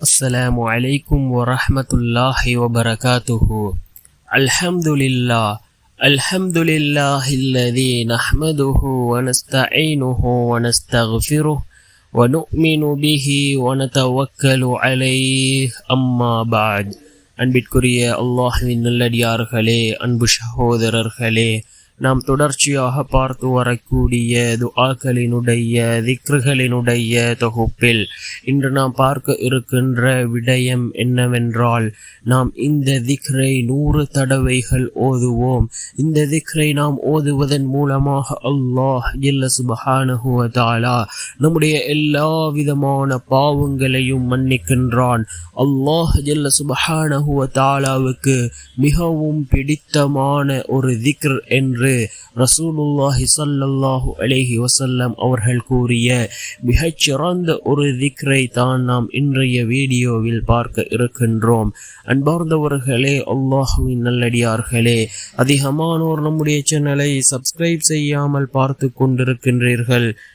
السلام عليكم ورحمة الله وبركاته الحمد لله الحمد لله الذي نحمده ونستعينه ونستغفره ونؤمن به ونتوكل عليه أما بعد அன்பிற்குரிய அல்லாஹ்வின் நல்லடியார்களே அன்பு சகோதரர்களே நாம் தொடர்ச்சியாக பார்த்து வரக்கூடிய துஆக்களினுடைய திக்ருகளினுடைய தொகுப்பில் இன்று நாம் பார்க்க இருக்கின்ற விடயம் என்னவென்றால் நாம் இந்த திக்ரை நூறு தடவைகள் ஓதுவோம். இந்த திக்ரை நாம் ஓதுவதன் மூலமாக அல்லாஹ் இல்ல சுபஹானஹு நம்முடைய எல்லா விதமான பாவங்களையும் மன்னிக்கின்றான். அல்லாஹ் ஜல்ல சுபஹானஹு மிகவும் பிடித்தமான ஒரு திக்ர் என்று ரசூலுல்லாஹி ஸல்லல்லாஹு அலேஹி வசல்லம் அவர்கள் கூறிய மிகச்சிறந்த ஒரு திக்ரை தான் நாம் இன்றைய வீடியோவில் பார்க்க இருக்கின்றோம். அன்பார்ந்தவர்களே அல்லாஹுவின் நல்லடியார்களே அதிகமானோர் நம்முடைய சேனலை சப்ஸ்கிரைப் செய்யாமல் பார்த்து கொண்டிருக்கின்றீர்கள்.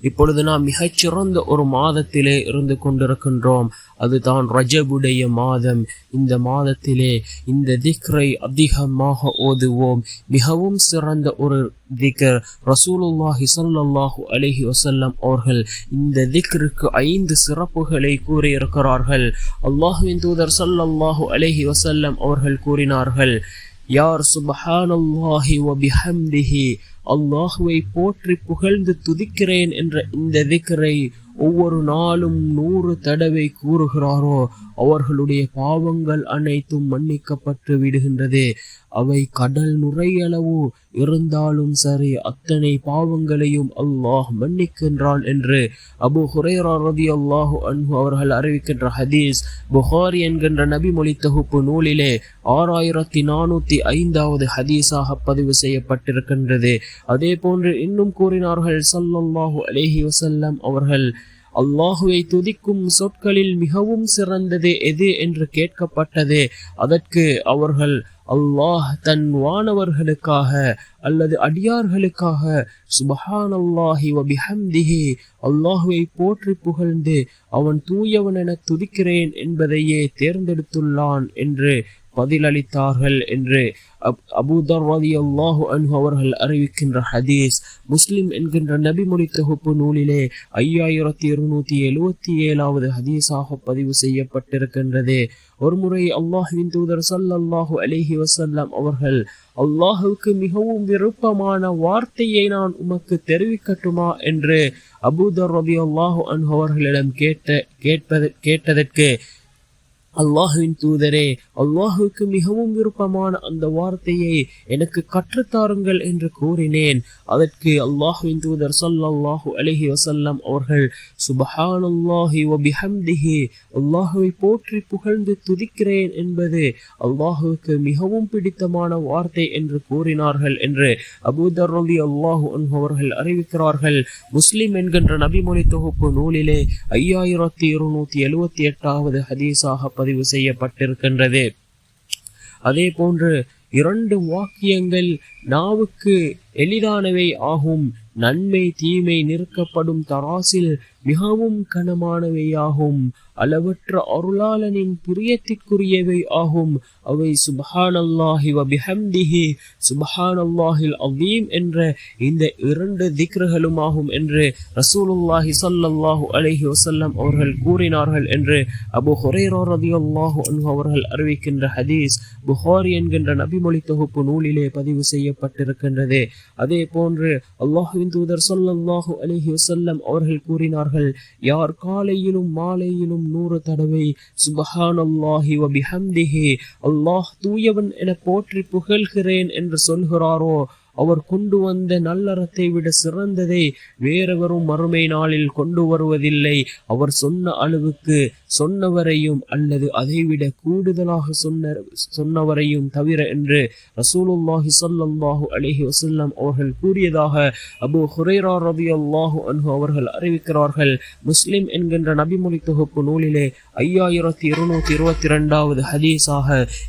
இப்பொழுது நாம் மிகச்சிறந்த ஒரு மாதத்திலே இருந்து கொண்டிருக்கின்றோம். அதுதான் ரஜபுடைய மாதம். இந்த மாதத்திலே இந்த திக்ரை அதிகமாக ஓதுவோம். மிகவும் சிறந்த ஒரு திக்ர். ரசூலுல்லாஹி சல்லாஹூ அலஹி வசல்லம் அவர்கள் இந்த திக்ருக்கு ஐந்து சிறப்புகளை கூறியிருக்கிறார்கள். அல்லாஹுவின் தூதர் சல்லாஹூ அலஹி வசல்லம் அவர்கள் கூறினார்கள் யார் சுபஹானல்லாஹி வ பிஹம்திஹி அல்லாஹுவை போற்றி புகழ்ந்து துதிக்கிறேன் என்ற இந்த திக்கரை ஒவ்வொரு நாளும் நூறு தடவை கூறுகிறாரோ அவர்களுடைய பாவங்கள் அனைத்தும் மன்னிக்கப்பட்டு விடுகின்றது. அவை கடல் நுரையளவு இருந்தாலும் சரி அத்தனை பாவங்களையும் அல்லாஹ் மன்னிக்கின்றான் என்று அபு ஹுரேரா ரதி அல்லாஹு அன்பு அவர்கள் அறிவிக்கின்ற ஹதீஸ். புகாரி என்கின்ற நபிமொழி தொகுப்பு நூலிலே ஆறாயிரத்தி நானூத்தி ஐந்தாவது ஹதீஸாக பதிவு செய்யப்பட்டிருக்கின்றது. அதே போன்று இன்னும் கூறினார்கள் சல்லல்லாஹு அலேஹி வசல்லம் அவர்கள் அல்லாஹுவை துதிக்கும் சொற்களில் மிகவும் சிறந்தது எது என்று கேட்கப்பட்டது. அதற்கு அவர்கள் அல்லாஹ் தன் வானவர்களுக்காக அல்லது அடியார்களுக்காக சுபஹான் அல்லாஹி வபிஹம்திஹி அல்லாஹுவை போற்றி புகழ்ந்து அவன் தூயவன் என துதிக்கிறேன் என்பதையே தேர்ந்தெடுத்துள்ளான் என்று பதிலளித்தார்கள் என்று அபூதர் ரதி அல்லாஹு அன்ஹு அவர்கள் அறிவிக்கின்ற ஹதீஸ். முஸ்லிம் என்கின்ற நபிமொழி தொகுப்பு நூலிலே ஐயாயிரத்தி இருநூத்தி எழுவத்தி ஏழாவது ஹதீஸாக பதிவு செய்யப்பட்டிருக்கின்றது. ஒருமுறை அல்லாஹுவின் தூதர் சல்லாஹு அலிஹி வசல்லாம் அவர்கள் அல்லாஹுக்கு மிகவும் விருப்பமான வார்த்தையை நான் உமக்கு தெரிவிக்கட்டுமா? என்று அபூதர் ரபி அல்லாஹு அன்ஹு அவர்களிடம் கேட்ட கேட்பது கேட்டதற்கு அல்லாஹுவின் தூதரே அல்லாஹுக்கு மிகவும் விருப்பமான அந்த வார்த்தையை எனக்கு கற்றுத்தாருங்கள் என்று கூறினேன். அதற்கு அல்லாஹுவின் தூதர் சல்லாஹூ அலஹி வசல்லம் அவர்கள் சுபஹான் அல்லாஹி ஒபிஹம்திஹி அல்லாஹுவை போற்றி புகழ்ந்து துதிக்கிறேன் என்பது அல்லாஹுக்கு மிகவும் பிடித்தமான வார்த்தை என்று கூறினார்கள் என்று அபூதர் ரவி அல்லாஹு அவர்கள் அறிவிக்கிறார்கள். முஸ்லிம் என்கின்ற நபிமொழி தொகுப்பு நூலிலே ஐயாயிரத்தி இருநூத்தி எழுவத்தி எட்டாவது ஹதீஸாக பதிவு செய்யப்பட்டிருக்கின்றது. அதே போன்று இரண்டு வாக்கியங்கள் நாவுக்கு எளிதானவை ஆகும். நன்மை தீமை நிறுக்கப்படும் தராசில் மிகவும் கனமானவை ஆகும் அளவற்ற அருளாளனின் புரியத்திற்குரியவை ஆகும். அவை சுபஹானல்லாஹி வபிஹம்திஹி சுபஹானல்லாஹில் அவீம் என்ற இந்த இரண்டு திக்ருகளும் ஆகும் என்று ரசூலுல்லாஹி சல்லல்லாஹு அலைஹி வசல்லம் அவர்கள் கூறினார்கள் என்று அபு ஹுரேரா ரதி அல்லாஹு அவர்கள் அறிவிக்கின்ற ஹதீஸ் புகாரி என்கின்ற நபிமொழி தொகுப்பு நூலிலே பதிவு செய்யப்பட்டிருக்கின்றது. அதே போன்று அல்லாஹுவின் தூதர் சொல்லல்லாஹு அலிஹி வசல்லம் அவர்கள் கூறினார்கள். யார் காலையிலும் மாலையிலும் நூறு தடவை சுபஹான் அல்லாஹி அல்லாஹ் தூயவன் என போற்றி புகழ்கிறேன் என்று சொல்கிறாரோ அவர் கொண்டு வந்த நல்லறத்தை விட சிறந்ததை வேறெவரும் மறுமை நாளில் கொண்டு வருவதில்லை. அவர் சொன்ன அளவுக்கு சொன்னவரையும் அல்லது அதைவிட கூடுதலாக சொன்ன சொன்னவரையும் தவிர என்று ரசூலுல்லாஹி சல்லாஹு அலஹி வசல்லம் அவர்கள் கூறியதாக அபு ஹுரேரா ரவி அல்லாஹு அன்ஹு அவர்கள் அறிவிக்கிறார்கள். முஸ்லிம் என்கின்ற நபிமொழி தொகுப்பு நூலிலே ஐயாயிரத்தி இருநூத்தி இருபத்தி இரண்டாவது ஹதீஸாக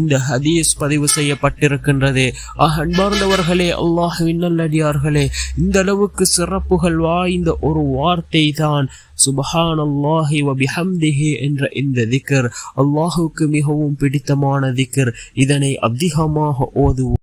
இந்த ஹதீஸ் பதிவு செய்யப்பட்டிருக்கின்றது. அன்பார்ந்தவர்களே அல்லாஹ்வின் நல்லடியார்களே இந்த அளவுக்கு சிறப்புகள் வாய்ந்த ஒரு வார்த்தை தான் சுபஹான் அல்லாஹி வபிஹம்திஹி என்ற இந்த திக்கர் அல்லாஹுக்கு மிகவும் பிடித்தமான திக்கர் இதனை அதிகமாக ஓதுவோம்.